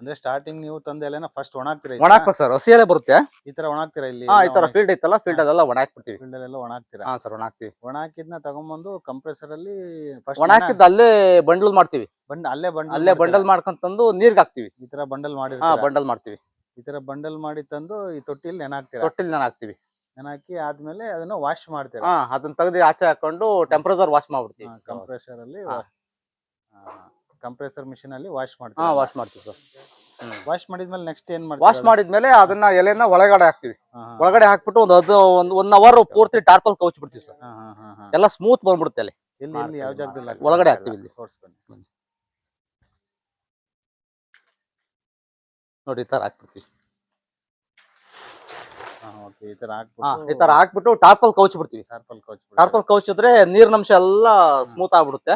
ಅಂದ್ರೆ ಸ್ಟಾರ್ಟಿಂಗ್ ನೀವು ತಂದ ಎಲೆನ ಫಸ್ಟ್ ಒಣಾಗ್ತೀರಾ ಒಣಾಕ್ಬೇಕು ಸರ್ ಹಸಿ ಎಲೆ ಬರುತ್ತೆ. ಈ ತರ ಒಣಾಗ್ತೀರಾ ಇಲ್ಲಿ? ಹಾ ಈ ತರ ಫೀಲ್ಡ್ ಐತಲ್ಲ ಫೀಲ್ಡ್ ಅದೆಲ್ಲ ಒಣಾಕ್ಬಿಡ್ತೀವಿ ಫೀಲ್ಡ್ ಅಲ್ಲೆಲ್ಲ ಒಣಾಗ್ತೀರಾ? ಹಾ ಸರ್ ಒಣ ಒಣಾಕಿದ್ನ ತಗೊಂಬಂದು ಕಂಪ್ರೆಸರ್ ಅಲ್ಲಿ ಫಸ್ಟ್ ಒಣ ಹಾಕಿದ್ದು ಅಲ್ಲೇ ಬಂಡಲ್ ಮಾಡ್ತೀವಿ. ಬಂಡ್ ಅಲ್ಲೇ ಬಂಡಲ್ ಅಲ್ಲೇ ಬಂಡಲ್ ಮಾಡ್ಕೊಂತಂದು ನೀರ್ಗ್ ಹಾಕ್ತಿವಿ. ಈ ತರ ಬಂಡಲ್ ಮಾಡಿ ಹಾ ಬಂಡಲ್ ಮಾಡ್ತೀವಿ. ಈ ತರ ಬಂಡಲ್ ಮಾಡಿ ತಂದು ಈ ತೊಟ್ಟಿಲಿ ನೆನಾಕ್ತೀರಾ? ತೊಟ್ಟಿಲ್ ನೆನಾಕ್ತೀವಿ. ನೆನಾಕಿ ಆದ್ಮೇಲೆ ಅದನ್ನ ವಾಶ್ ಮಾಡ್ತೀರಾ? ಹಾ ಅದನ್ನ ತೆಗ್ದು ಆಚೆ ಹಾಕೊಂಡು ಟೆಂಪರೇಚರ್ ವಾಶ್ ಮಾಡ್ಬಿಡ್ತೀವಿ. ಕಂಪ್ರೆಸರ್ ಅಲ್ಲಿ ಹಾ. ಕಂಪ್ರೆಸರ್ ಮಿಷಿನ್ ಅಲ್ಲಿ ವಾಶ್ ಹಾ ಮಾಡ್ತೀರಾ ವಾಶ್ ಮಾಡ್ತೀವಿ ಸರ್. ವಾಶ್ ಮಾಡಿದ್ಮೇಲೆ ನೆಕ್ಸ್ಟ್ ಏನ್ ಮಾಡ್ತೀವಿ ವಾಶ್ ಮಾಡಿದ್ಮೇಲೆ ಅದನ್ನ ಎಲೆನ ಒಳಗಡೆ ಹಾಕ್ತಿವಿ. ಹಾ, ಹಾ. ಒಳಗಡೆ ಹಾಕ್ಬಿಟ್ಟು ಒಂದು ಅದು ಒಂದು ಒನ್ ಅವರ್ ಪೂರ್ತಿ ಟಾರ್ಪಲ್ ಕೌಚ್ ಬಿಡ್ತೀವಿ ಸರ್. ಹಾ, ಹಾ, ಹಾ, ಹಾ. ಎಲ್ಲ ಸ್ಮೂತ್ ಬಂದ್ಬಿಡುತ್ತೆ ಅಲ್ಲಿ ಇಲ್ಲಿ ಇಲ್ಲಿ ಯಾವ ಜಾಗದಲ್ಲಿ? ಒಳಗಡೆ ಹಾಕ್ತೀವಿ ಇಲ್ಲಿ. ತೋರ್ಸ್ಬನ್ನಿ ನೋಡಿ ಈ ತರ ಹಾಕ್ಬಿಡ್ತೀವಿ. ಹಾ, ಈ ತರ ಹಾ ಹಾಕ್ಬಿಟ್ಟು ಟಾರ್ಪಲ್ ಕೌಚ್ ಬಿಡ್ತೀವಿ. ಟಾರ್ಪಲ್ ಕೌಚ್ ಟಾರ್ಪಲ್ ಕೌಚ್ ಇದ್ರೆ ನೀರಿನಂಶ ಎಲ್ಲ ಸ್ಮೂತ್ ಆಗ್ಬಿಡುತ್ತೆ.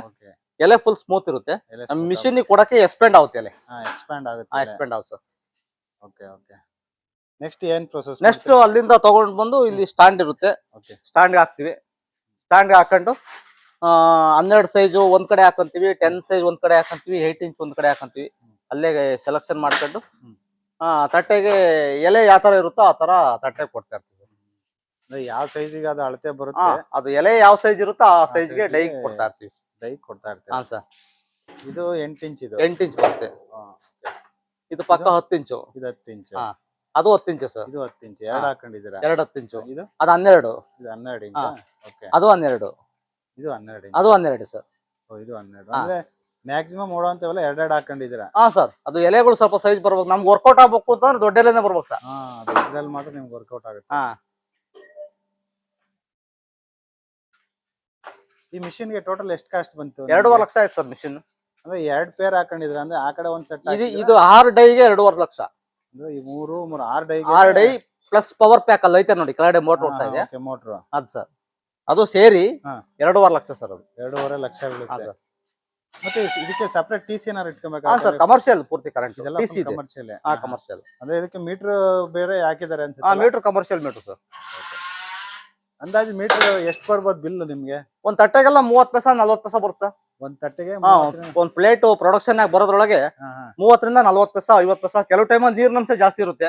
ಎಲೆ ಫುಲ್ ಸ್ಮೂತ್ ಇರುತ್ತೆ. ನಮ್ಮ ಮಿಷಿನ್ ಕೊಡಕ್ಕೆ ಎಕ್ಸ್ಪೆಂಡ್ ಆಗುತ್ತೆ ಎಲೆ. ಎಕ್ಸ್ಪ್ಯಾಂಡ್ ಹಾ ಆಗುತ್ತೆ ಎಕ್ಸ್ಪೆಂಡ್ ಆಗುತ್ತೆ ಸರ್ ಓಕೆ ಓಕೆ ನೆಕ್ಸ್ಟ್ ಏನ್ ಪ್ರೊಸೆಸ್ ನೆಕ್ಸ್ಟ್ ಅಲ್ಲಿಂದ ತಗೊಂಡ್ ಬಂದು ಇಲ್ಲಿ ಸ್ಟ್ಯಾಂಡ್ ಇರುತ್ತೆ. ಓಕೆ ಸ್ಟ್ಯಾಂಡ್ ಹಾಕ್ತಿವಿ. ಸ್ಟ್ಯಾಂಡ್ ಹಾಕೊಂಡು ಆ, ಹನ್ನೆರಡು ಸೈಜು ಒಂದ್ ಕಡೆ ಹಾಕಂತೀವಿ ಟೆನ್ ಸೈಜ್ ಒಂದ್ ಕಡೆ ಹಾಕಂತೀವಿ ಏಟ್ ಇಂಚ್ ಒಂದ್ ಕಡೆ ಹಾಕಂತೀವಿ. ಅಲ್ಲೇ ಸೆಲೆಕ್ಷನ್ ಮಾಡ್ಕೊಂಡು ಹ್ಮ್. ಆ ತಟ್ಟೆಗೆ ಎಲೆ ಯಾವ ತರ ಇರುತ್ತೋ ಆ ತರ ತಟ್ಟೆ ಕೊಡ್ತಾ ಇರ್ತೀವಿ ಯಾವ ಸೈಜಿಗೆ ಅದು ಅಳತೆ ಹಾ ಬರುತ್ತೆ ಅದು ಎಲೆ ಯಾವ ಸೈಜ್ ಇರುತ್ತೋ ಆ ಆ ಸೈಜ್ಗೆ ಡೈ ಕೊಡ್ತಾ ಇರ್ತೀವಿ. ಡೈ ಕೊಡ್ತಾ ಹಾ ಇರ್ತೀರಾ ಸರ್. ಇದು ಎಂಟು ಇಂಚ್ ಇದು? ಎಂಟು ಇಂಚ್ ಬರುತ್ತೆ ಹಾ, ಇದು ಪಕ್ಕ ಹತ್ತು ಇಂಚು. ಇದು ಹತ್ತು ಇಂಚ್. ಹಾ. ಅದು ಹತ್ತು ಇಂಚು ಸರ್. ಇದು ಹತ್ತು ಇಂಚ್. ಎರಡು ಹಾ. ಹಾಕೊಂಡಿದ್ದೀರಾ? ಎರಡು ಹತ್ತು ಇಂಚು. ಇದು? ಅದು ಹನ್ನೆರಡು. ಇದು ಹನ್ನೆರಡು ಇಂಚ್? ಹಾ. ಓಕೆ. ಅದು ಹನ್ನೆರಡು. ಇದು ಹನ್ನೆರಡು ಇಂಚ್. ಅದು ಹನ್ನೆರಡು ಸರ್. ಓ, ಇದು ಹನ್ನೆರಡು. ಹಾ. ಅಂದ್ರೆ ಮ್ಯಾಕ್ಸಿಮಮ್ ಓಡೋಂತವೆಲ್ಲ ಎರಡೆರಡು ಹಾಕೊಂಡಿದ್ದೀರಾ? ಹಾ ಸರ್. ಅದು ಎಲೆಗಳು ಸ್ವಲ್ಪ ಸೈಜ್ ಬರ್ಬೇಕು. ನಮ್ಗೆ ವರ್ಕೌಟ್ ಆಗ್ಬೇಕು ಅಂತಂದ್ರೆ ದೊಡ್ಡ ಎಲೆನೇ ಬರ್ಬೇಕು ಸರ್. ಹಾ ಇದ್ರಲ್ಲಿ ಮಾತ್ರ ನಿಮ್ಗೆ ವರ್ಕೌಟ್ ಆಗುತ್ತೆ. ಹಾ. ಈ ಮಿಷಿನ್ಗೆ ಟೋಟಲ್ ಎಷ್ಟು ಕಾಸ್ಟ್ ಬಂತು ಎರಡೂವರೆ ಲಕ್ಷ ಆಯ್ತು ಸರ್ ಮಿಷಿನ್. ಅಂದ್ರೆ ಎರಡ್ ಪೇರ್ ಹಾಕೊಂಡಿದ್ರೆ ಅಂದ್ರೆ ಆ ಕಡೆ ಒಂದ್ ಸೆಟ್ ಇದು ಇದು ಆರು ಡೈಗೆ ಎರಡೂವರೆ ಲಕ್ಷ. ಅಂದ್ರೆ ಈ ಮೂರು ಮೂರು ಆರು ಡೈ ಆರು ಡೈ ಪ್ಲಸ್ ಪವರ್ ಪ್ಯಾಕ್ ಅಲ್ಲಿ ಐತೆ ನೋಡಿ ಕೆಳಗಡೆ ಮೋಟರ್ ಹೋಗ್ತಾ ಇದೆ. ಮೋಟರ್. ಅದ್ ಸರ್. ಅದು ಸೇರಿ. ಎರಡೂವರೆ ಲಕ್ಷ ಸರ್ ಅದು. ಎರಡೂವರೆ ಲಕ್ಷ ಸರ್. ಮತ್ತೆ ಇದಕ್ಕೆ ಸಪರೇಟ್ ಟಿ ಸಿ ಏನಾರು ಇಟ್ಕೊಬೇಕಾ? ಸರ್ ಕಮರ್ಷಿಯಲ್ ಪೂರ್ತಿ ಕರೆಂಟ್ ಇದೆಲ್ಲ ಟಿ ಸಿ ಕಮರ್ಷಿಯಲ್ ಹಾ ಕಮರ್ಷಿಯಲ್ ಅಂದ್ರೆ ಇದಕ್ಕೆ ಮೀಟರ್ ಬೇರೆ ಹಾಕಿದ್ದಾರೆ ಅನ್ಸುತ್ತೆ ಮೀಟರ್ ಕಮರ್ಷಿಯಲ್ ಮೀಟರ್ ಸರ್ ಅಂದಾಜು ಮೀಟರ್ ಎಷ್ಟು ಬರ್ಬೋದು ಬಿಲ್ ನಿಮ್ಗೆ? ಒಂದ್ ತಟ್ಟೆಗೆಲ್ಲ ಮೂವತ್ ಪೈಸಾ ನಲ್ವತ್ ಪೈಸಾ ಬರುತ್ತೆ ಸರ್. ಒಂದ್ ತಟ್ಟೆಗೆ ಹಾ ಒಂದ್ ಪ್ಲೇಟ್ ಪ್ರೊಡಕ್ಷನ್ ಆಗಿ ಬರೋದ್ರೊಳಗೆ ಮೂವತ್ತರಿಂದ ನಲ್ವತ್ ಪೈಸಾ ಐವತ್ ಪೈಸಾ ಕೆಲವು ಟೈಮಲ್ಲಿ ನೀರಿನಂಶ ಜಾಸ್ತಿ ಇರುತ್ತೆ.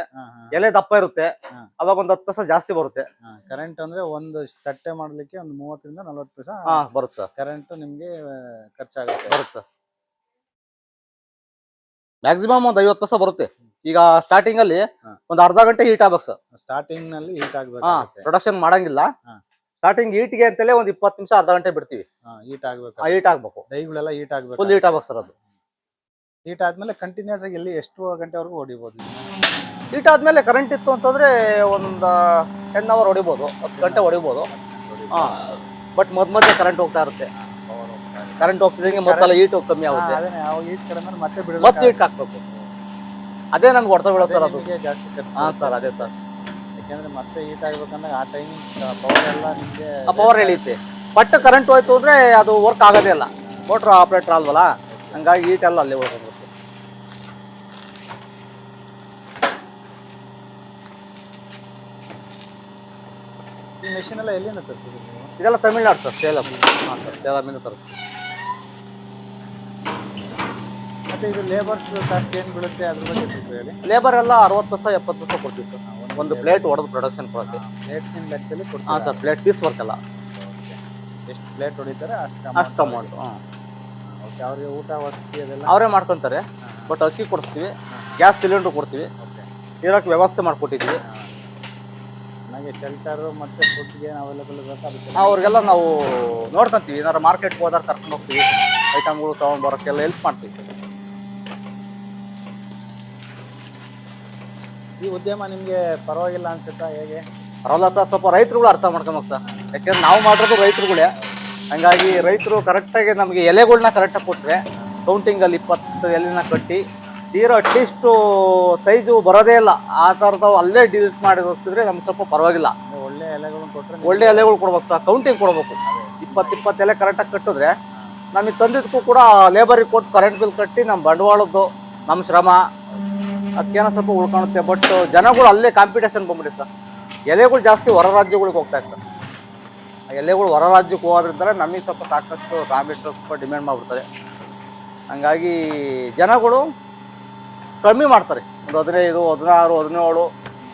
ಎಲೆ ದಪ್ಪ ಇರುತ್ತೆ. ಹಾ. ಅವಾಗ ಒಂದ್ ಹತ್ತು ಪೈಸಾ ಜಾಸ್ತಿ ಬರುತ್ತೆ. ಕರೆಂಟ್ ಅಂದ್ರೆ ಒಂದು ತಟ್ಟೆ ಮಾಡ್ಲಿಕ್ಕೆ ಒಂದು ಮೂವತ್ತರಿಂದ ನಲ್ವತ್ತು ಪೈಸಾ ಹಾ ಬರುತ್ತೆ ಸರ್. ಕರೆಂಟ್ ನಿಮ್ಗೆ ಆ, ಖರ್ಚಾಗುತ್ತೆ. ಬರುತ್ತೆ ಸರ್. ಮ್ಯಾಕ್ಸಿಮಮ್ ಒಂದ್ ಐವತ್ ಪೈಸಾ ಬರುತ್ತೆ. ಈಗ ಸ್ಟಾರ್ಟಿಂಗ್ ಅಲ್ಲಿ. ಒಂದ್ ಅರ್ಧ ಗಂಟೆ ಹೀಟ್ ಆಗ್ಬೇಕು ಸರ್ ಸ್ಟಾರ್ಟಿಂಗ್ನಲ್ಲಿ ಹೀಟ್ ಆಗ್ಬೇಕು ಪ್ರೊಡಕ್ಷನ್ ಮಾಡಂಗಿಲ್ಲ. ಸ್ಟಾರ್ಟಿಂಗ್ ಹೀಟ್ಗೆ ಅಂತಲೇ ಒಂದ್ ಇಪ್ಪತ್ ನಿಮಿಷ ಅರ್ಧ ಗಂಟೆ ಬಿಡ್ತೀವಿ. ಹೀಟ್ ಆಗ್ಬೇಕು ಹೀಟ್ ಆಗ್ಬೇಕು. ಡೈಗಳೆಲ್ಲ ಹೀಟ್ ಆಗ್ಬೇಕು ಫುಲ್ ಹೀಟ್ ಆಗ್ಬೇಕು ಸರ್ ಅದು. ಹೀಟ್ ಆದ್ಮೇಲೆ ಕಂಟಿನ್ಯೂಸ್ ಆಗಿ ಎಲ್ಲಿ ಎಷ್ಟು ಗಂಟೆವರೆಗೂ ಹೊಡಿಬೋದು ಹೀಟ್ ಆದ್ಮೇಲೆ ಕರೆಂಟ್ ಇತ್ತು ಅಂತಂದ್ರೆ ಒಂದ್ ಟೆನ್ ಅವರ್ ಹೊಡಿಬೋದು ಹತ್ತು ಗಂಟೆ ಹೊಡಿಬೋದು. ಹಾ ಬಟ್ ಮೊದ್ ಮೊದಲೇ ಕರೆಂಟ್ ಹೋಗ್ತಾ ಇರುತ್ತೆ. ಕರೆಂಟ್ ಹೋಗ್ತಿದ್ದಂಗೆ ಮತ್ತೆಲ್ಲ ಹೀಟ್ ಕಮ್ಮಿ ಆಗುತ್ತೆ. ಮತ್ತೆ ಹೀಟ್ ಹಾಕ್ಬೇಕು. ಅದೇ ನಮ್ಗೆ ಹೊಡೆದ ಬಿಡೋ ಸರ್ ಅದು. ಜಾಸ್ತಿ ಖರ್ಚು ಹಾ ಸರ್ ಅದೇ ಸರ್. ಯಾಕೆಂದ್ರೆ ಮತ್ತೆ ಹೀಟ್ ಆಗ್ಬೇಕಂದ್ರೆ ಆ ಟೈಮ್ ಪವರ್ ಎಲ್ಲ ನಿಮಗೆ ಆ ಪವರ್ ಎಳಿಯುತ್ತೆ. ಪಟ್ಟು ಕರೆಂಟ್ ಹೋಯ್ತು ಅಂದ್ರೆ ಅದು ವರ್ಕ್ ಆಗೋದೇ ಇಲ್ಲ. ಮೋಟ್ರ್ ಆಪ್ರೇಟರ್ ಅಲ್ವಲ್ಲ? ಹಂಗಾಗಿ ಹೀಟ್ ಎಲ್ಲ ಅಲ್ಲಿ ಹೋಗ್ಬೇಕು ಈ ಮೆಷಿನ್ ಎಲ್ಲ ಎಲ್ಲಿಂದ ತರಿಸಿದ್ರಿ ನೀವು? ಇದೆಲ್ಲ ತಮಿಳ್ನಾಡು ಸರ್ ಸೇಲಂ. ಹಾಂ ಸರ್ ಸೇಲಮಿಂದ ತರಿಸ್ತೀವಿ ಮತ್ತೆ ಇದು ಲೇಬರ್ಸ್ ಕಾಸ್ಟ್ ಏನು ಬೀಳುತ್ತೆ ಅದ್ರ ಬಗ್ಗೆ ಸ್ವಲ್ಪ ಹೇಳಿ. ಲೇಬರ್ ಎಲ್ಲ ಅರವತ್ತು ಪೈಸ ಎಪ್ಪತ್ತು ರೂಪಾಯಿ ಕೊಡ್ತೀವಿ ಸರ್ ಒಂದು ಪ್ಲೇಟ್ ಹೊಡೆದು ಪ್ರೊಡಕ್ಷನ್ ಕೊಡ್ತೀವಿ ರೇಟ್ನಿನ ಲೆಕ್ಕದಲ್ಲಿ ಹಾಂ ಕೊಡ್ತೀರಾ ಸರ್ ಪ್ಲೇಟ್ ಪೀಸ್ ವರ್ಕ್ ಅಲ್ಲ. ಎಷ್ಟು ಪ್ಲೇಟ್ ಹೊಡಿತಾರೆ ಅಷ್ಟು ಅಷ್ಟು ಅಮೌಂಟ್ ಹಾಂ. ಓಕೆ ಅವ್ರಿಗೆ ಊಟ ವಸತಿ ಅದೆಲ್ಲ? ಅವರೇ ಮಾಡ್ಕೊತಾರೆ ಬಟ್ ಅಕ್ಕಿ ಕೊಡ್ತೀವಿ ಗ್ಯಾಸ್ ಸಿಲಿಂಡರ್ ಕೊಡ್ತೀವಿ ಇರೋಕ್ಕೆ ವ್ಯವಸ್ಥೆ ಮಾಡಿಕೊಟ್ಟಿದ್ವಿ ನನಗೆ ಶೆಲ್ಟರು ಮತ್ತು ಫುಡ್ಗೆ ಏನು ಅವೈಲೇಬಲ್ ಇರುತ್ತೆ ಅವ್ರಿಗೆಲ್ಲ ನಾವು ನೋಡ್ಕೊಂತೀವಿ ಏನಾರು ಮಾರ್ಕೆಟ್ಗೆ ಹೋದಾಗ ಕರ್ಕೊಂಡು ಹೋಗ್ತೀವಿ ಐಟಮ್ಗಳು ತೊಗೊಂಡು ಬರೋಕ್ಕೆಲ್ಲ ಹೆಲ್ಪ್ ಮಾಡ್ತೀವಿ. ಈ ಉದ್ಯಮ ನಿಮಗೆ ಪರವಾಗಿಲ್ಲ ಅನ್ಸುತ್ತಾ ಹೇಗೆ? ಪರವಾಗಿಲ್ಲ ಸರ್ ಸ್ವಲ್ಪ ರೈತರುಗಳು ಅರ್ಥ ಮಾಡ್ಕೊಬೇಕು ಸರ್. ಯಾಕೆಂದ್ರೆ ನಾವು ಮಾಡೋದು ರೈತರುಗಳೇ. ಹಂಗಾಗಿ ರೈತರು ಕರೆಕ್ಟಾಗಿ ನಮಗೆ ಎಲೆಗಳ್ನ ಕರೆಕ್ಟಾಗಿ ಕೊಟ್ಟರೆ ಕೌಂಟಿಂಗಲ್ಲಿ ಇಪ್ಪತ್ತು ಎಲೆನ ಕಟ್ಟಿ ತೀರೋ ಅಟ್ಲೀಸ್ಟು ಸೈಜು ಬರೋದೇ ಇಲ್ಲ. ಆ ಥರದವು ಅಲ್ಲೇ ಡಿಲೀಟ್ ಮಾಡಿ ಹೋಗ್ತಿದ್ರೆ ನಮ್ಗೆ ಸ್ವಲ್ಪ ಪರವಾಗಿಲ್ಲ. ಒಳ್ಳೆ ಎಲೆಗಳನ್ನ ಕೊಟ್ಟರೆ ಒಳ್ಳೆ ಎಲೆಗಳು ಕೊಡ್ಬೇಕು ಸರ್ ಕೌಂಟಿಂಗ್ ಕೊಡ್ಬೇಕು. ಇಪ್ಪತ್ತು ಇಪ್ಪತ್ತು ಎಲೆ ಕರೆಕ್ಟಾಗಿ ಕಟ್ಟಿದ್ರೆ ನಮಗೆ ತಂದಿದ್ದಕ್ಕೂ ಕೂಡ ಲೇಬರಿಗೆ ಕೊಟ್ಟು ಕರೆಂಟ್ ಬಿಲ್ ಕಟ್ಟಿ ನಮ್ಮ ಬಂಡವಾಳದ್ದು ನಮ್ಮ ಶ್ರಮ ಅದಕ್ಕೇನೋ ಸ್ವಲ್ಪ ಉಳ್ಕೊಳುತ್ತೆ ಬಟ್ ಜನಗಳು ಅಲ್ಲೇ ಕಾಂಪಿಟೇಷನ್ ಬಂದ್ಬಿಡಿ ಸರ್ ಎಲೆಗಳು ಜಾಸ್ತಿ ಹೊರ ರಾಜ್ಯಗಳಿಗೆ ಹೋಗ್ತಾ ಇರ್ತಾರೆ ಸರ್ ಎಲೆಗಳು ಹೊರ ರಾಜ್ಯಕ್ಕೆ ಹೋಗೋದ್ರಿಂದ ನಮಗೆ ಸ್ವಲ್ಪ ಸಾಕಷ್ಟು ರಾ ಮೆಟೀರಿಯಲ್ ಸ್ವಲ್ಪ ಡಿಮ್ಯಾಂಡ್ ಮಾಡಿಬಿಡ್ತಾರೆ ಹಂಗಾಗಿ ಜನಗಳು ಕಮ್ಮಿ ಮಾಡ್ತಾರೆ. ಒಂದು ಹದಿನೈದು ಹದಿನಾರು ಹದಿನೇಳು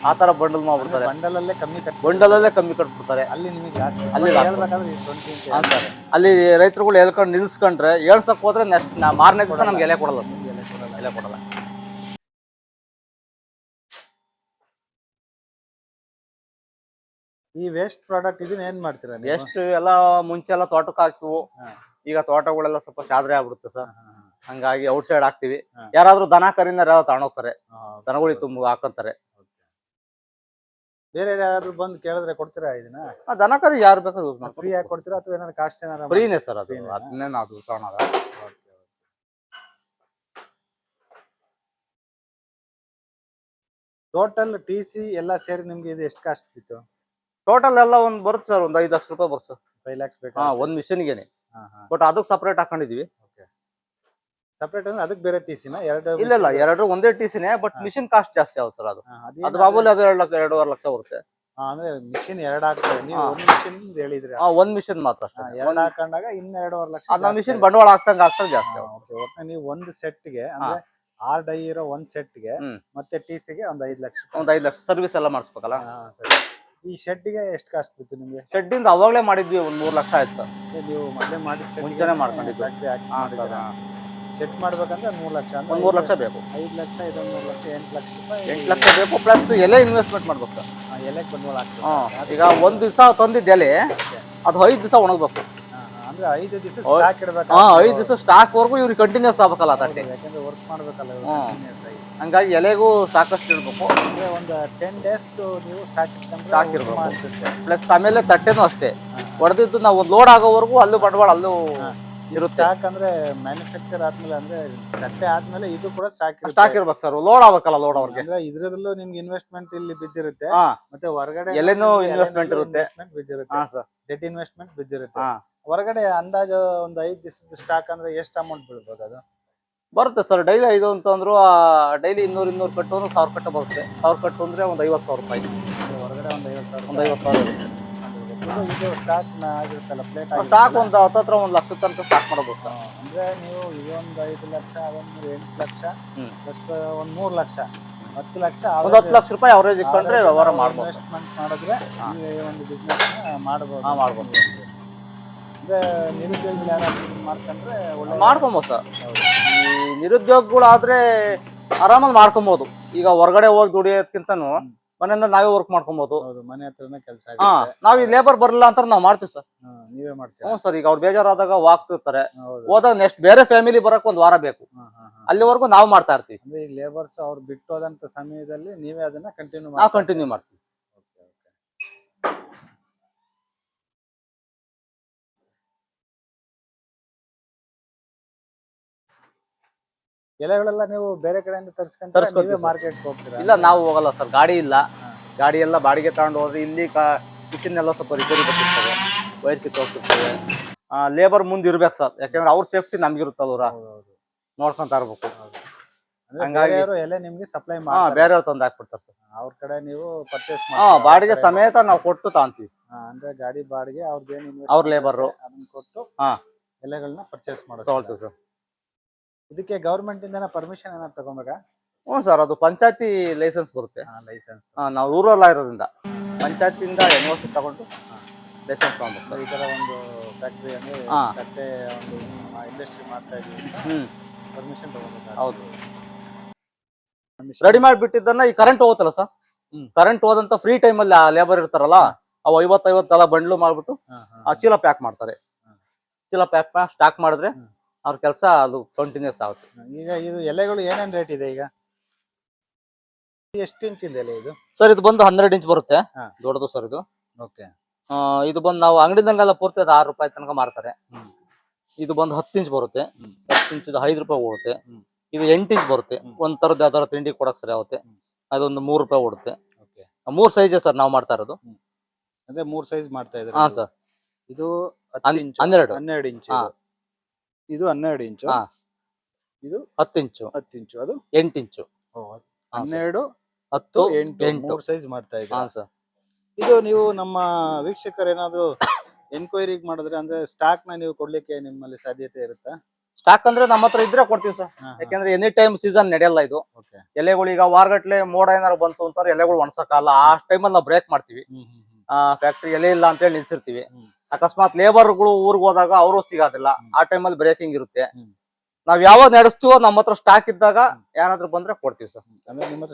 ಆ ಥರ ಬಂಡಲ್ ಮಾಡ್ಬಿಡ್ತಾರೆ. ಬಂಡಲಲ್ಲೇ ಕಮ್ಮಿ ಕಟ್ ಬಂಡಲಲ್ಲೇ ಕಮ್ಮಿ ಕಟ್ಬಿಡ್ತಾರೆ. ಅಲ್ಲಿ ನಿಮಗೆ ಅಲ್ಲಿ ಹಾಂ ಸರ್ ಅಲ್ಲಿ ರೈತರುಗಳು ಹೇಳ್ಕೊಂಡು ನಿಲ್ಸ್ಕೊಂಡ್ರೆ ಹೇಳ್ಸಕ್ಕೆ ಹೋದ್ರೆ ನೆಕ್ಸ್ಟ್ ಮಾರನೇ ದಿವಸ ನಮ್ಗೆ ಎಲೆ ಕೊಡಲ್ಲ ಸರ್ ಎಲೆ ಕೊಡಲ್ಲ. ಎಲೆ ಕೊಡಲ್ಲ. ಈ ವೇಸ್ಟ್ ಪ್ರಾಡಕ್ಟ್ ಇದನ್ನ ಏನ್ ಮಾಡ್ತೀರಾ ನೀವು? ಎಷ್ಟು ಎಲ್ಲ ಮುಂಚೆ ಎಲ್ಲ ತೋಟಕ್ಕೆ ಹಾಕ್ತಿವು. ಹಾ. ಈಗ ತೋಟಗಳೆಲ್ಲ ಸ್ವಲ್ಪ ಶಾದ್ರೆ ಆಗ್ಬಿಡುತ್ತೆ ಸರ್. ಹಂಗಾಗಿ ಔಟ್ ಸೈಡ್ ಹಾಕ್ತಿವಿ. ಹಾ. ಯಾರಾದ್ರೂ ದನ ಕರಿಂದ ಯಾರಾದ್ರು ತಗೊಂಡೋಗ್ತಾರೆ. ಹಾ. ದನಗಳಿಗೆ ತುಂಬ ಹಾಕಂತಾರೆ. ಬೇರೆ ಯಾರಾದ್ರೂ ಬಂದು ಕೇಳಿದ್ರೆ ಕೊಡ್ತೀರಾ ಇದನ್ನ? ಆ ದನ ಕರಿ ಯಾರು ಬೇಕಾದ್ರೂ ಯೂಸ್ ಫ್ರೀ ಮಾಡ್ತಾರೆ ಆಗಿ ಕೊಡ್ತೀರಾ ಅಥವಾ ಏನಾದ್ರು ಕಾಸ್ಟ್ ಏನಾರ ಫ್ರೀನೇ ಸರ್ ಅದು? ಅದನ್ನೇ ನಾವು ತಗೊಳೋದ ಟೋಟಲ್ ಟಿ ಸಿ ಎಲ್ಲ ಸೇರಿ ನಿಮ್ಗೆ ಇದು ಎಷ್ಟು ಕಾಸ್ಟ್ ಬಿತ್ತು? ಟೋಟಲ್ ಎಲ್ಲ ಒಂದ್ ಬರುತ್ತೆ ಸರ್ ಒಂದ್ ಐದ್ ಲಕ್ಷ ರೂಪಾಯಿ ಬರುತ್ತೆ ಸರ್ ಫೈವ್ ಲ್ಯಾಕ್ಸ್ ಬೇಕು ಹಾ ಒಂದ್ ಮಿಷನ್ಗೆನೆ ಬಟ್ ಅದಕ್ಕೆ ಸಪರೇಟ್ ಹಾಕೊಂಡಿದೀವಿ. ಸಪ್ರೇಟ್ ಅಂದ್ರೆ ಅದಕ್ಕೆ ಬೇರೆ ಟಿ ಸಿನ ಎರಡು ಇಲ್ಲ ಇಲ್ಲ ಎರಡು ಒಂದೇ ಟಿಸಿನೇ ಬಟ್ ಮಿಷಿನ್ ಕಾಸ್ಟ್ ಜಾಸ್ತಿ ಆಗುತ್ತೆ ಸರ್ ಅದು. ಅದು ಮಾಮೂಲಿ ಅದು ಎರಡು ಲಕ್ಷ ಎರಡೂವರೆ ಲಕ್ಷ ಬರುತ್ತೆ. ಅಂದ್ರೆ ಮಿಷಿನ್ ಎರಡು ಹಾಕ್ತಾರೆ. ನೀವು ಒಂದ್ ಮಿಷಿನ್ ಹೇಳಿದ್ರಿ ಹಾ ಒಂದ್ ಮಿಷನ್ ಮಾತ್ರ ಅಷ್ಟೇ. ಎರಡ್ ಹಾಕೊಂಡಾಗ ಇನ್ನ ಎರಡೂವರೆ ಲಕ್ಷ ಅದ್ ಮಿಷಿನ್ ಬಂಡವಾಳ ಹಾಕ್ತಂಗ ಹಾಕ್ತಂಗ ಜಾಸ್ತಿ ಓಕೆ. ಒಟ್ನಲ್ಲಿ ನೀವು ಒಂದು ಸೆಟ್ಗೆ ಅಂದ್ರೆ ಆರ್ ಡೈ ಇರೋ ಒಂದ್ ಸೆಟ್ಗೆ ಮತ್ತೆ ಟಿ ಸಿಗೆ ಒಂದ್ ಐದ್ ಲಕ್ಷ. ಒಂದ್ ಐದ್ ಲಕ್ಷ ಸರ್ವಿಸ್ ಎಲ್ಲ ಮಾಡಿಸ್ಬೇಕಲ್ಲ. ಈ ಶೆಡ್ಗೆ ಎಷ್ಟು ಕಾಸ್ಟ್ ಬಿತ್ತು ನಿಮಗೆ? ಶೆಡ್ಡಿಂದ ಅವಾಗಲೇ ಮಾಡಿದ್ವಿ ಒಂದು ಮೂರು ಲಕ್ಷ ಆಯ್ತು ಸರ್. ನೀವು ಮೊದಲೇ ಮಾಡಿ ಮುಂಚೆನೆ ಮಾಡ್ಕೊಂಡಿದ್ದು. ಶೆಡ್ ಸೆಟ್ ಮಾಡ್ಬೇಕಂದ್ರೆ ಮೂರು ಲಕ್ಷ ಅಂದ್ರೆ ಮೂರು ಲಕ್ಷ ಬೇಕು. ಐದು ಲಕ್ಷ ಇದೆ ಮೂರು ಲಕ್ಷ ಎಂಟು ಲಕ್ಷ ರೂಪಾಯಿ ಎಂಟು ಲಕ್ಷ ಬೇಕು ಪ್ಲಸ್ ಎಲೆ ಇನ್ವೆಸ್ಟ್ಮೆಂಟ್ ಮಾಡ್ಬೇಕು ಸರ್. ಎಲೆ ಬಂಡವಾಳ ಹಾಕ್ಬೇಕು. ಹಾ ಈಗ ಒಂದು ದಿವಸ ತಂದಿದ್ದ ಎಲೆ ಅದು ಐದು ದಿವಸ ಒಣಗಬೇಕು. ಅಂದ್ರೆ ಐದು ದಿವಸ. ಸ್ಟಾಕ್ ಇಡಬೇಕು? ಹಾ ಐದು ದಿವಸ ಸ್ಟಾಕ್ ವರ್ಗು ಇವ್ರಿಗೆ ಕಂಟಿನ್ಯೂಸ್ ಆಗ್ಬೇಕಲ್ಲ ತಟ್ಟೆ. ಯಾಕಂದ್ರೆ ವರ್ಕ್ ಮಾಡ್ಬೇಕಲ್ಲ ಹಂಗಾಗಿ ಎಲೆಗೂ ಸಾಕಷ್ಟು ಇರಬೇಕು. ಅಂದ್ರೆ ಒಂದು ಟೆನ್ ಡೇಸ್ ನೀವು ಸ್ಟಾಕ್ ಇರ್ಬೇಕು. ಪ್ಲಸ್ ಆಮೇಲೆ ತಟ್ಟೆನೂ ಅಷ್ಟೇ. ಹೊಡೆದಿದ್ದು ನಾವು ಲೋಡ್ ಆಗೋವರೆಗೂ ಅಲ್ಲೂ ಬಂಡವಾಳ ಅಲ್ಲೂ ಇರುತ್ತೆ. ಯಾಕಂದ್ರೆ ಮ್ಯಾನುಫ್ಯಾಕ್ಚರ್ ಆದ್ಮೇಲೆ ಅಂದ್ರೆ ತಟ್ಟೆ ಆದ್ಮೇಲೆ ಇದು ಕೂಡ ಸ್ಟಾಕ್ ಸ್ಟಾಕ್ ಇರ್ಬೇಕು ಸರ್. ಲೋಡ್ ಆಗ್ಬೇಕಲ್ಲ ಲೋಡ್ ಅವ್ರಿಗೆ. ಅಂದ್ರೆ ಇದ್ರದಲ್ಲೂ ನಿಮ್ಗೆ ಇನ್ವೆಸ್ಟ್ಮೆಂಟ್ ಇಲ್ಲಿ ಬಿದ್ದಿರುತ್ತೆ. ಮತ್ತೆ ಹೊರಗಡೆ ಎಲ್ಲೇನೋ ಇನ್ವೆಸ್ಟ್ಮೆಂಟ್ ಇರುತ್ತೆ. ಬಿದ್ದಿರುತ್ತೆ. ಸರ್. ಡೆಟ್ ಇನ್ವೆಸ್ಟ್ಮೆಂಟ್ ಬಿದ್ದಿರುತ್ತೆ. ಹೊರಗಡೆ ಅಂದಾಜು ಒಂದು ಐದು ದಿವಸದ ಸ್ಟಾಕ್ ಅಂದ್ರೆ ಎಷ್ಟು ಅಮೌಂಟ್ ಬೀಳ್ಬೋದು ಅದು? ಬರುತ್ತೆ ಸರ್. ಡೈಲಿ ಐದು ಅಂತಂದ್ರು ಡೈಲಿ ಇನ್ನೂರು ಇನ್ನೂರು ಕಟ್ಟು ಅಂದ್ರೆ ಸಾವಿರ ಕಟ್ಟು ಬರುತ್ತೆ. ಸಾವಿರ ಕಟ್ಟು ಅಂದ್ರೆ ಒಂದು ಐವತ್ತು ಸಾವಿರ ರೂಪಾಯಿ. ಹೊರಗಡೆ ಒಂದು ಐವತ್ತು ಸಾವಿರ ಒಂದು ಐವತ್ತು ಸಾವಿರ ಇದು ಸ್ಟಾಕ್ ಆಗಿರುತ್ತಲ್ಲ ಪ್ಲೇಟ್ ಸ್ಟಾಕ್ ಒಂದು ಹತ್ತತ್ರ ಒಂದು ಲಕ್ಷ ತನಕ ಸ್ಟಾಕ್ ಮಾಡ್ಬೋದು ಸರ್. ಅಂದ್ರೆ ನೀವು ಇದೊಂದು ಐದು ಲಕ್ಷ ಅದೊಂದು ಎಂಟು ಲಕ್ಷ. ಪ್ಲಸ್ ಒಂದ್ ಮೂರ್ ಲಕ್ಷ ಹತ್ತು ಲಕ್ಷ ಒಂದು ಹತ್ತು ಲಕ್ಷ ರೂಪಾಯಿ ಅವರೇಜ್ ಇಟ್ಕೊಂಡ್ರೆ ವ್ಯವಹಾರ ಮಾಡ್ಬೋದು. ಇನ್ವೆಸ್ಟ್ಮೆಂಟ್ ಮಾಡಿದ್ರೆ ಈ ಒಂದು ಬಿಸ್ನೆಸ್ ಮಾಡಬಹುದು ಹಾ ಮಾಡ್ಬೋದು. ಅಂದರೆ ಅಂದ್ರೆ ನಿರುದ್ಯೋಗ ಯಾರಾದ್ರೂ ಮಾಡ್ಕೊಂಡ್ರೆ ಒಳ್ಳೆ ಮಾಡ್ಕೊಬೋದು ಸರ್. ಹೌದು. ಈ ನಿರುದ್ಯೋಗಗಳಾದ್ರೆ ಆರಾಮಾಗಿ ಮಾಡ್ಕೊಬಹುದು ಈಗ ಹೊರಗಡೆ ಹೋಗಿ ದುಡಿಯೋದ್ಕಿಂತನೂ ಮನೆಯಿಂದ ನಾವೇ ವರ್ಕ್ ಮಾಡ್ಕೊಬಹುದು ಹೌದು ಮನೆ ಹತ್ರನೇ ಕೆಲಸ ಹಾ ನಾವ್ ಈ ಲೇಬರ್ ಬರಲ್ಲ ಅಂತ ನಾವ್ ಮಾಡ್ತೀವಿ ಸರ್. ನೀವೇ ಮಾಡ್ತೀವಿ ಹ್ಞೂ ಸರ್ ಈಗ ಅವ್ರು ಬೇಜಾರಾದಾಗ ಹೋಗ್ತಿರ್ತಾರೆ ಹೌದು. ಹೋದಾಗ ನೆಕ್ಸ್ಟ್ ಬೇರೆ ಫ್ಯಾಮಿಲಿ ಬರಕ್ ಒಂದ್ ವಾರ ಬೇಕು. ಹಾ, ಹಾ, ಹಾ. ಅಲ್ಲಿವರೆಗೂ ನಾವು ಮಾಡ್ತಾ ಇರ್ತೀವಿ. ಅಂದ್ರೆ ಈಗ ಲೇಬರ್ಸ್ ಅವ್ರು ಬಿಟ್ಟು ಹೋದಂತ ಸಮಯದಲ್ಲಿ ನೀವೇ ಅದನ್ನ ಕಂಟಿನ್ಯೂ ನಾವು ಕಂಟಿನ್ಯೂ ಮಾಡ್ತೀವಿ. ಎಲೆಗಳೆಲ್ಲ ನೀವು ಬೇರೆ ಕಡೆಯಿಂದ ತರಿಸ್ಕೊಂಡ್. ಮಾರ್ಕೆಟ್ ಹೋಗ್ತೀರಾ? ಇಲ್ಲ ನಾವು ಹೋಗಲ್ಲ ಸರ್. ಗಾಡಿ ಇಲ್ಲ. ಗಾಡಿ ಎಲ್ಲ ಬಾಡಿಗೆ ತಗೊಂಡು ಹೋದ್ರೆ ಇಲ್ಲಿ ಕಿಚನ್ ಎಲ್ಲ ಸ್ವಲ್ಪ ರಿಪೇರಿ ಬರ್ತಿರ್ತವೆ ವೈರ್ ಕಿತ್ತು ಹೋಗ್ತಿರ್ತವೆ ಲೇಬರ್ ಮುಂದೆ ಇರ್ಬೇಕು ಸರ್. ಯಾಕಂದ್ರೆ ಅವ್ರ ಸೇಫ್ಟಿ ನಮ್ಗೆ ಇರುತ್ತಲ್ಲ ಹೌದು, ನೋಡ್ಕೊಂತ ಇರ್ಬೇಕು ಹಂಗಾಗಿ- ಎಲೆ ನಿಮ್ಗೆ ಸಪ್ಲೈ ಮಾಡಿ ಬೇರೆಯವ್ರು ತಂದು ಹಾಕ್ಬಿಡ್ತಾರೆ ಸರ್. ಅವ್ರ ಕಡೆ ನೀವು ಪರ್ಚೇಸ್ ಮಾಡಿ ಬಾಡಿಗೆ ಸಮೇತ ನಾವು ಕೊಟ್ಟು ತಾಂತೀವಿ. ಅಂದ್ರೆ ಗಾಡಿ ಬಾಡಿಗೆ ಅವ್ರದ್ದೇನು ಅವ್ರ ಲೇಬರ್ ಅದನ್ನ ಕೊಟ್ಟು ಹಾ. ಎಲೆಗಳನ್ನ ಪರ್ಚೇಸ್ ಮಾಡೋದು ಸರ್. ಇದಕ್ಕೆ ಗವರ್ಮೆಂಟ್ ಇಂದ ಪರ್ಮಿಷನ್ ಏನಾದ್ರು ತಗೊಂಬೇಕಾ ಹ್ಞೂ ಸರ್ ಅದು ಪಂಚಾಯತಿ ಲೈಸೆನ್ಸ್ ಬರುತ್ತೆ. ಲೈಸೆನ್ಸ್ ಹಾ, ನಾವು ರೂರಲ್ ಆಗಿರೋದ್ರಿಂದ. ಪಂಚಾಯತಿಯಿಂದ ಎನ್ ಓ ಸಿ ತಗೊಂಡು ಲೈಸೆನ್ಸ್ ತಗೊಂಡು ಈ ಥರ ಒಂದು ಫ್ಯಾಕ್ಟ್ರಿ ಅಂದರೆ ಹಾ. ಒಂದು ಇಂಡಸ್ಟ್ರಿ ಮಾಡ್ತಾ ಇದೀವಿ ಹ್ಮ್. ಪರ್ಮಿಷನ್ ತಗೊಬೇಕು ಹೌದು. ರೆಡಿ ಮಾಡಿಬಿಟ್ಟಿದ್ದನ್ನ ಈ ಕರೆಂಟ್ ಹೋಗುತ್ತಲ್ಲ ಸರ್? ಹ್ಮ್. ಕರೆಂಟ್ ಹೋದಂತ ಫ್ರೀ ಟೈಮಲ್ಲಿ ಆ ಲೇಬರ್ ಇರ್ತಾರಲ್ಲ ಅವು ಐವತ್ತೈವತ್ತೆಲ್ಲ ಬಂಡ್ಲು ಮಾಡ್ಬಿಟ್ಟು ಆ ಚೀಲ ಪ್ಯಾಕ್ ಮಾಡ್ತಾರೆ. ಚೀಲ ಪ್ಯಾಕ್ ಸ್ಟಾಕ್ ಮಾಡಿದ್ರೆ ಹ್ಮ್. ಅವ್ರ ಕೆಲಸ ಅದು ಕಂಟಿನ್ಯೂಸ್ ಆಗುತ್ತೆ. ಈಗ ಇದು ಎಲೆಗಳು ಏನೇನ್ ರೇಟ್ ಇದೆ ಈಗ? ಎಷ್ಟು ಇಂಚ್ ಇದೆ ಎಲೆ ಇದು? ಸರ್ ಇದು ಬಂದು ಹನ್ನೆರಡು ಇಂಚ್ ಬರುತ್ತೆ. ಹಾ. ದೊಡ್ಡದು ಸರ್ ಇದು. ಓಕೆ. ಆ, ಇದು ಬಂದು ನಾವು ಅಂಗಡಿದಂಗೆಲ್ಲ ಪೂರ್ತಿ ಅದು ಆರು ರೂಪಾಯಿ ತನಕ ಮಾರ್ತಾರೆ. ಹ್ಮ್. ಇದು ಬಂದು ಹತ್ತು ಇಂಚ್ ಬರುತ್ತೆ. ಹ್ಮ್. ಹತ್ತು ಇಂಚ್ ಐದು ರೂಪಾಯಿ ಓಡುತ್ತೆ. ಹ್ಮ್. ಇದು ಎಂಟು ಇಂಚ್ ಬರುತ್ತೆ. ಹ್ಮ್. ಒಂದ್ ತರದ್ದು ಯಾವ್ದಾರ ತಿಂಡಿ ಕೊಡಕ್ ಸರಿ ಆಗುತ್ತೆ. ಹ್ಮ್. ಅದೊಂದು ಮೂರು ರೂಪಾಯಿ ಓಡುತ್ತೆ. ಓಕೆ. ಮೂರ್ ಸೈಜ್ ಸರ್ ನಾವು ಮಾಡ್ತಾ ಇರೋದು. ಅಂದ್ರೆ ಮೂರ್ ಸೈಜ್ ಮಾಡ್ತಾ ಇದ್ದಾರೆ ಹಾ ಸರ್ ಇದು ಹನ್- ಇಂಚ್ ಇಂಚು ಹನ್ನೆರಡು. ಹನ್ನೆರಡು ಇಂಚ್ ಹಾ. ಇದು. ಹನ್ನೆರಡು ಇಂಚು. ಹಾ. ಇದು ಹತ್ತು ಇಂಚು. ಹತ್ತು ಇಂಚು. ಅದು ಎಂಟು ಇಂಚು. ಹಾ, ಸರ್. ಹನ್ನೆರಡು ಹತ್ತು ಎಂಟು ಎಂಟು. ಮೂರ್ ಸೈಜ್ ಮಾಡ್ತಾ ಹಾ ಇದ್ದಾರೆ ಸರ್. ಇದು ನೀವು ನಮ್ಮ ವೀಕ್ಷಕರು ಏನಾದ್ರು ಎನ್ಕ್ವೈರಿ ಮಾಡಿದ್ರೆ ಅಂದ್ರೆ ಸ್ಟಾಕ್ನ ನೀವು ಕೊಡ್ಲಿಕ್ಕೆ ನಿಮ್ಮಲ್ಲಿ ಸಾಧ್ಯತೆ ಇರುತ್ತಾ? ಸ್ಟಾಕ್ ಅಂದ್ರೆ ನಮ್ಮ ಹತ್ರ ಇದ್ರೆ ಕೊಡ್ತೀವಿ ಸರ್. ಯಾಕಂದ್ರೆ ಎನಿ ಟೈಮ್ ಸೀಸನ್ ನಡೆಯಲ್ಲ ಇದು. ಓಕೆ ಎಲೆಗಳು ಈಗ ವಾರಗಟ್ಲೆ ಮೋಡ ಏನಾರು ಬಂತು ಅಂತಾರೆ ಎಲೆಗಳು ಒಣಸಕ್ಕಾಗಲ್ಲ ಆ ಟೈಮಲ್ಲಿ ನಾವು ಬ್ರೇಕ್ ಮಾಡ್ತೀವಿ. ಫ್ಯಾಕ್ಟ್ರಿ ಎಲೆ ಇಲ್ಲ ಅಂತ ಹೇಳಿ ನಿಲ್ಸಿರ್ತೀವಿ. ಹ್ಮ್. ಅಕಸ್ಮಾತ್ ಲೇಬರ್ಗಳು ಊರಿಗೆ ಹೋದಾಗ ಅವರು ಸಿಗೋದಿಲ್ಲ. ಆ ಟೈಮಲ್ಲಿ ಬ್ರೇಕಿಂಗ್ ಇರುತ್ತೆ. ನಾವ್ ಯಾವಾಗ ನಡೆಸ್ತೀವೋ ನಮ್ಮ ಹತ್ರ ಸ್ಟಾಕ್ ಇದ್ದಾಗ ಯಾರಾದ್ರೂ ಬಂದ್ರೆ ಕೊಡ್ತೀವಿ ಸರ್.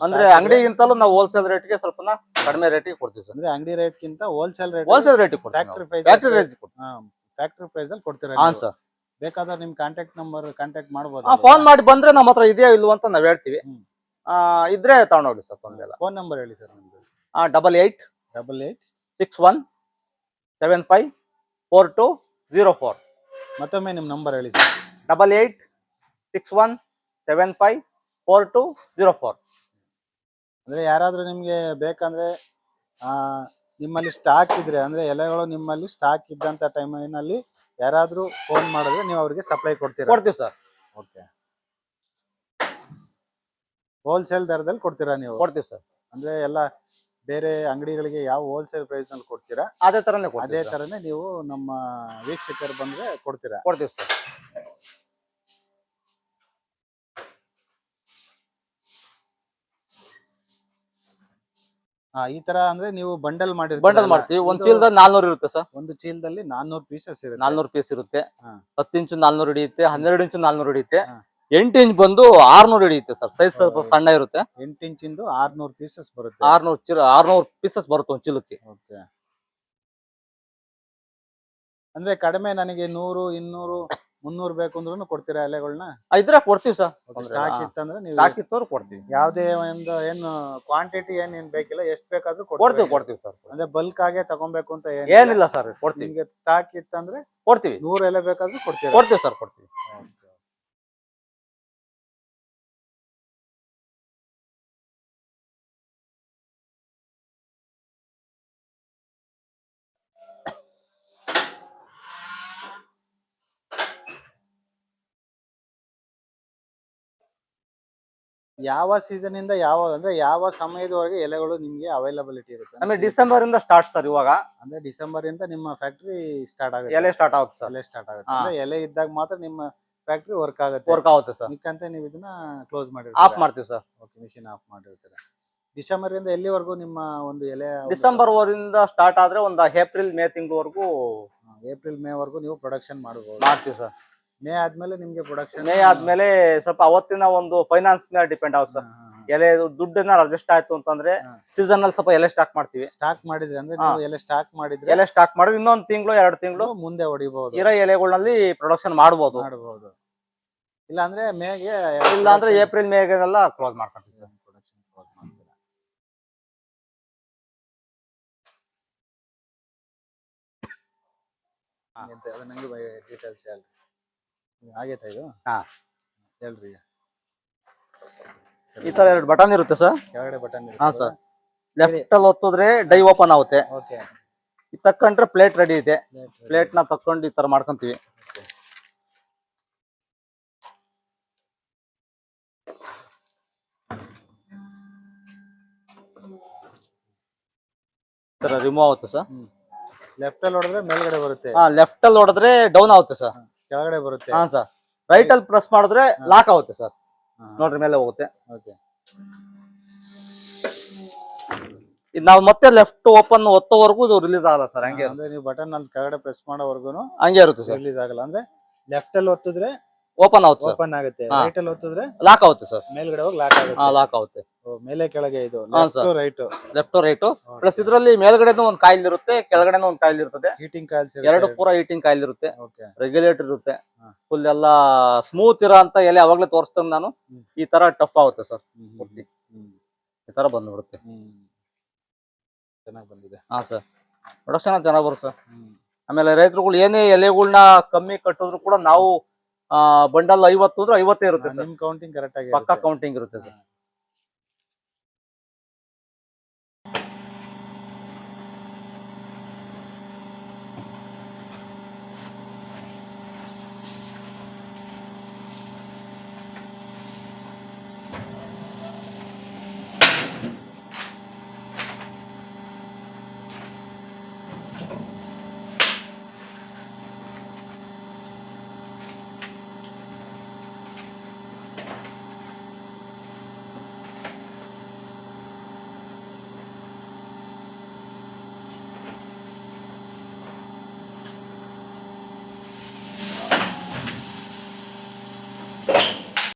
ಅಂದ್ರೆ ಅಂಗಡಿಗಿಂತಲೂ ನಾವು ಹೋಲ್ಸೇಲ್ ರೇಟ್ಗೆ ಸ್ವಲ್ಪ ಕಡಿಮೆ ರೇಟಿಗೆ ಕೊಡ್ತೀವಿ ಸರ್. ಅಂದ್ರೆ ಅಂಗಡಿ ರೇಟ್ ಗಿಂತ wholesale rate wholesale rate factory price factory price ಅಲ್ಲಿ ಕೊಡ್ತೀರಾ ಹಾ ಸರ್. ಬೇಕಾದ್ರೆ ನಿಮ್ ಕಾಂಟ್ಯಾಕ್ಟ್ ನಂಬರ್ ಕಾಂಟ್ಯಾಕ್ಟ್ ಮಾಡಬಹುದು ಫೋನ್ ಮಾಡಿ ಬಂದ್ರೆ ನಮ್ಮ ಹತ್ರ ಇದೆಯಾ ಇಲ್ವೋ ಅಂತ ನಾವ್ ಹೇಳ್ತೀವಿ. ಆ ಇದ್ರೆ ತಗೊಂಡೋಗಿ ಸರ್ ತೊಂದ್ರೆ ಇಲ್ಲ. ಫೋನ್ ನಂಬರ್ ಹೇಳಿ ಸರ್ ನಮ್ದು. Double eight double eight six one seven five four two zero four. ಮತ್ತೊಮ್ಮೆ ನಿಮ್ಮ ನಂಬರ್ ಹೇಳಿ sir. Double eight six one seven five four two zero four. ಅಂದರೆ ಯಾರಾದರೂ ನಿಮಗೆ ಬೇಕಂದರೆ ನಿಮ್ಮಲ್ಲಿ ಸ್ಟಾಕ್ ಇದ್ದರೆ ಅಂದರೆ ಎಲೆಗಳು ನಿಮ್ಮಲ್ಲಿ ಸ್ಟಾಕ್ ಇದ್ದಂಥ ಟೈಮಿನಲ್ಲಿ ಯಾರಾದರೂ ಫೋನ್ ಮಾಡಿದ್ರೆ ನೀವು ಅವರಿಗೆ ಸಪ್ಲೈ ಕೊಡ್ತೀರಾ? ಕೊಡ್ತೀವಿ ಸರ್. ಓಕೆ. ಹೋಲ್ಸೇಲ್ ದರದಲ್ಲಿ ಕೊಡ್ತೀರಾ ನೀವು? ಕೊಡ್ತೀವಿ ಸರ್. ಅಂದರೆ ಎಲ್ಲ ಬೇರೆ ಅಂಗಡಿಗಳಿಗೆ ಯಾವ ಹೋಲ್ಸೇಲ್ ಪ್ರೈಸ್ನಲ್ಲಿ ಕೊಡ್ತೀರಾ? ಅದೇ ತರನೇ ಅದೇ ಕೊಡ್ತೀವಿ ತರನೇ ನೀವು ನಮ್ಮ ವೀಕ್ಷಕರು ಬಂದ್ರೆ ಕೊಡ್ತೀರಾ? ಕೊಡ್ತೀವಿ ಸರ್. ಹಾ ಈ ತರ ಅಂದ್ರೆ ನೀವು ಬಂಡಲ್ ಮಾಡಿ ಬಂಡಲ್ ಮಾಡ್ತೀವಿ. ಒಂದ್ ಚೀಲದಲ್ಲಿ ನಾಲ್ನೂರು ಇರುತ್ತೆ ಸರ್. ಒಂದು ಚೀಲದಲ್ಲಿ ನಾನ್ನೂರು ಪೀಸಸ್ ಇರುತ್ತೆ. ನಾಲ್ನೂರು ಪೀಸ್ ಇರುತ್ತೆ. ಹಾ. ಹತ್ತು ಇಂಚು ನಾಲ್ನೂರು ಹಿಡಿಯುತ್ತೆ ಹನ್ನೆರಡು ಇಂಚು ನಾಲ್ನೂರು ಹಿಡಿಯುತ್ತೆ. ಹಾ. ಎಂಟು ಇಂಚ್ ಬಂದು ಆರ್ನೂರು ಹಿಡಿಯುತ್ತೆ ಸರ್. ಸೈಜ್ ಸ್ವಲ್ಪ ಸಣ್ಣ ಇರುತ್ತೆ. ಎಂಟು ಇಂಚಿಂದು ಆರ್ನೂರು ಪೀಸಸ್ ಬರುತ್ತೆ. ಆರ್ನೂರು ಚೀಲ ಆರ್ನೂರು ಪೀಸಸ್ ಬರುತ್ತೆ ಒಂದ್ ಚೀಲಕ್ಕೆ ಓಕೆ. ಅಂದ್ರೆ ಕಡಿಮೆ ನನಗೆ ನೂರು ಇನ್ನೂರು ಮುನ್ನೂರು ಬೇಕು ಅಂದ್ರೂ ಕೊಡ್ತೀರಾ ಎಲೆಗಳನ್ನ ಇದ್ರೆ ಕೊಡ್ತೀವಿ ಸರ್. ಸ್ಟಾಕ್ ಇತ್ತಂದ್ರೆ ನೀವು ಸ್ಟಾಕ್ ಇತ್ತವ್ರು ಕೊಡ್ತೀವಿ. ಯಾವ್ದೇ ಒಂದು ಏನು ಕ್ವಾಂಟಿಟಿ ಏನ್ ಏನ್ ಬೇಕಿಲ್ಲ ಎಷ್ಟು ಬೇಕಾದ್ರೂ ಕೊಡ್ತೀವಿ. ಕೊಡ್ತೀವಿ ಸರ್. ಅಂದ್ರೆ ಬಲ್ಕ್ ಆಗೇ ತಗೊಬೇಕು ಅಂತ ಏನಿಲ್ಲ. ಏನಿಲ್ಲ ಸರ್ ಕೊಡ್ತೀವಿ. ನಿಮ್ಗೆ ಸ್ಟಾಕ್ ಇತ್ತಂದ್ರೆ ಕೊಡ್ತೀವಿ. ನೂರು ಎಲೆ ಬೇಕಾದ್ರೂ ಕೊಡ್ತೀವಿ ಕೊಡ್ತೀವಿ ಸರ್ ಕೊಡ್ತೀವಿ. ಯಾವ ಸೀಸನ್ ಇಂದ ಯಾವ ಅಂದ್ರೆ ಯಾವ ಸಮಯದವರೆಗೆ ಎಲೆಗಳು ನಿಮ್ಗೆ ಅವೈಲಬಿಲಿಟಿ ಇರುತ್ತೆ? ಅಂದ್ರೆ ಡಿಸೆಂಬರ್ ಇಂದ ಸ್ಟಾರ್ಟ್ ಸರ್ ಇವಾಗ. ಅಂದ್ರೆ ಡಿಸೆಂಬರ್ ಇಂದ ನಿಮ್ಮ ಫ್ಯಾಕ್ಟ್ರಿ ಸ್ಟಾರ್ಟ್ ಆಗುತ್ತೆ. ಎಲೆ ಸ್ಟಾರ್ಟ್ ಆಗುತ್ತೆ ಸರ್ ಎಲೆ ಸ್ಟಾರ್ಟ್ ಆಗುತ್ತೆ. ಅಂದ್ರೆ ಎಲೆ ಇದ್ದಾಗ ಮಾತ್ರ ನಿಮ್ಮ ಫ್ಯಾಕ್ಟ್ರಿ ವರ್ಕ್ ಆಗುತ್ತೆ. ವರ್ಕ್ ಆಗುತ್ತೆ ಸರ್ ಮಿಕ್ಕಂತೆ ನೀವು ಇದನ್ನ ಕ್ಲೋಸ್ ಆಫ್ ಮಾಡಿರ್ತೀರಾ ಮಾಡ್ತೀವಿ ಸರ್ ಓಕೆ ಮಿಷಿನ್ ಆಫ್ ಮಾಡಿರ್ತೀರ. ಡಿಸೆಂಬರ್ ಇಂದ ಎಲ್ಲಿವರೆಗೂ ನಿಮ್ಮ ಒಂದು ಎಲೆ ಡಿಸೆಂಬರ್ ವರಿಂದ ಸ್ಟಾರ್ಟ್ ಆದ್ರೆ ಒಂದು ಏಪ್ರಿಲ್ ಮೇ ತಿಂಗಳವರೆಗೂ ಏಪ್ರಿಲ್ ಮೇ ವರೆಗೂ ನೀವು ಪ್ರೊಡಕ್ಷನ್ ಮಾಡಬಹುದು ಮಾಡ್ತೀವಿ ಸರ್ ಮೇ ಆದ್ಮೇಲೆ ನಿಮ್ಗೆ ಪ್ರೊಡಕ್ಷನ್ ಮೇ ಆದ್ಮೇಲೆ ಸ್ವಲ್ಪ ಅವತ್ತಿನ ಒಂದು ಫೈನಾನ್ಸ್ ಮೇಲೆ ಡಿಪೆಂಡ್ ಆಗುತ್ತೆ ಸರ್. ಎಲೆ ದುಡ್ಡನ್ನ ಅಡ್ಜಸ್ಟ್ ಆಯ್ತು ಅಂತಂದ್ರೆ. ಸೀಸನ್ ಅಲ್ಲಿ ಸ್ವಲ್ಪ ಎಲೆ ಸ್ಟಾಕ್ ಮಾಡ್ತೀವಿ. ಸ್ಟಾಕ್ ಮಾಡಿದ್ರೆ ಅಂದ್ರೆ. ನೀವು ಎಲೆ ಸ್ಟಾಕ್ ಮಾಡಿದ್ರೆ ಎಲೆ ಸ್ಟಾಕ್ ಮಾಡಿದ್ರೆ ಇನ್ನೊಂದು ತಿಂಗಳು ಎರಡು ತಿಂಗಳು ಮುಂದೆ ಹೊಡಿಬಹುದು ಇರೋ ಎಲೆಗಳಲ್ಲಿ ಪ್ರೊಡಕ್ಷನ್ ಮಾಡಬಹುದು ಮಾಡಬಹುದು ಇಲ್ಲ ಅಂದ್ರೆ ಮೇಗೆ ಇಲ್ಲ ಅಂದ್ರೆ ಏಪ್ರಿಲ್ ಮೇಗೆಲ್ಲ ಕ್ಲೋಸ್ ಮಾಡ್ಕೊಂತೀವಿ ಸರ್. ಪ್ರೊಡಕ್ಷನ್ ಕ್ಲೋಸ್ ಮಾಡ್ತೀರಾ? ಅದನ್ನ ಅದು ನಂಗೆ ಡೀಟೇಲ್ಸ್ ಇದು ಆಗೈತಾ ಇದು? ಹಾ. ಹೇಳ್ರಿ. ಈ ತರ ಎರಡು ಬಟನ್ ಇರುತ್ತೆ ಸರ್ ಕೆಳಗಡೆ ಬಟನ್ ಹಾ ಸರ್ ಲೆಫ್ಟ್ ಅಲ್ಲಿ ಒತ್ತಿದ್ರೆ ಡೈ ಓಪನ್ ಆಗುತ್ತೆ. ಓಕೆ ಇದು ತಕ್ಕಂಡ್ರೆ ಪ್ಲೇಟ್ ರೆಡಿ ಇದೆ. ಪ್ಲೇಟ್ನ ತಕೊಂಡು ಈ ತರ ಮಾಡ್ಕೊಂತೀವಿ. ರಿಮೂವ್ ಆಗುತ್ತೆ ಸರ್ ಲೆಫ್ಟ್ ಅಲ್ಲಿ ಹೊಡೆದ್ರೆ ಮೇಲ್ಗಡೆ ಬರುತ್ತೆ. ಹಾ ಲೆಫ್ಟ್ ಅಲ್ಲಿ ಹೊಡೆದ್ರೆ ಡೌನ್ ಆಗುತ್ತೆ ಸರ್ ಕೆಳಗಡೆ ಬರುತ್ತೆ. ಹಾ ಸರ್. ರೈಟ್ ಅಲ್ಲಿ ಪ್ರೆಸ್ ಮಾಡಿದ್ರೆ ಲಾಕ್ ಆಗುತ್ತೆ ಸರ್. ನೋಡ್ರಿ ಮೇಲೆ ಹೋಗುತ್ತೆ. ಓಕೆ ಇದು ನಾವು ಮತ್ತೆ ಲೆಫ್ಟ್ ಓಪನ್ ಒತ್ತೋವರೆಗೂ ಇದು ರಿಲೀಸ್ ಆಗಲ್ಲ ಸರ್ ಹಂಗೆ ಅಂದ್ರೆ ನೀವು ಬಟನ್ ಅಲ್ಲಿ ಕೆಳಗಡೆ ಪ್ರೆಸ್ ಮಾಡೋವರೆಗೂ ಹಂಗೆ ಇರುತ್ತೆ ಸರ್. ರಿಲೀಸ್ ಆಗಲ್ಲ. ಅಂದ್ರೆ ಲೆಫ್ಟ್ ಅಲ್ಲಿ ಒತ್ತಿದ್ರೆ ಓಪನ್ ಆಗುತ್ತೆ ಸರ್ ಓಪನ್ ಆಗುತ್ತೆ. ಹಾ. ರೈಟ್ ಅಲ್ಲಿ ಒತ್ತಿದ್ರೆ ಲಾಕ್ ಆಗುತ್ತೆ ಸರ್ ಮೇಲ್ಗಡೆ ಹೋಗಿ ಲಾಕ್ ಹಾ ಆಗುತ್ತೆ ಲಾಕ್ ಆಗುತ್ತೆ. ಓ, ಮೇಲೆ ಕೆಳಗೆ ಇದು. ಹಾ, left sir. Right left right plus ಇದರಲ್ಲಿ ಮೇಲ್ಗಡೆನೂ ಒಂದು ಕಾಯಿಲ್ ಇರುತ್ತೆ ಕೆಳಗಡೆನೂ ಒಂದು ಕಾಯಿಲ್ ಇರ್ತದೆ. ಹೀಟಿಂಗ್ ಕಾಯಿಲ್ಸ್ ಎರಡು ಪೂರ ಹೀಟಿಂಗ್ ಕಾಯಿಲ್ ಇರುತ್ತೆ. ಓಕೆ ರೆಗ್ಯುಲೇಟರ್ ಇರುತ್ತೆ. ಹಾ. ಫುಲ್ ಎಲ್ಲ ಸ್ಮೂತ್ ಇರೋ ಅಂತ ಎಲೆ ಅವಾಗ್ಲೇ ತೋರಿಸ್ತೇನೆ ನಾನು. ಹ್ಮ್. ಈ ತರ ಟಫ್ ಆಗುತ್ತೆ ಸರ್ ಪೂರ್ತಿ. ಈ ತರ ಬಂದ್ಬಿಡುತ್ತೆ. ಚೆನ್ನಾಗಿ ಬಂದಿದೆ. ಹಾ ಸರ್ ಪ್ರೊಡಕ್ಷನ್ ಚೆನ್ನಾಗಿ ಬರುತ್ತೆ ಸರ್. ಆಮೇಲೆ ರೈತರುಗಳು ಏನೇ ಎಲೆಗಳನ್ನ ಕಮ್ಮಿ ಕಟ್ಟಿದ್ರು ಕೂಡ ನಾವು ಬಂಡಲ್ ಐವತ್ತು ಅಂದ್ರೆ ಐವತ್ತೇ ಇರುತ್ತೆ ಸರ್. ಕೌಂಟಿಂಗ್ ಕರೆಕ್ಟ್ ಆಗಿ ಪಕ್ಕಾ ಕೌಂಟಿಂಗ್ ಇರುತ್ತೆ ಸರ್.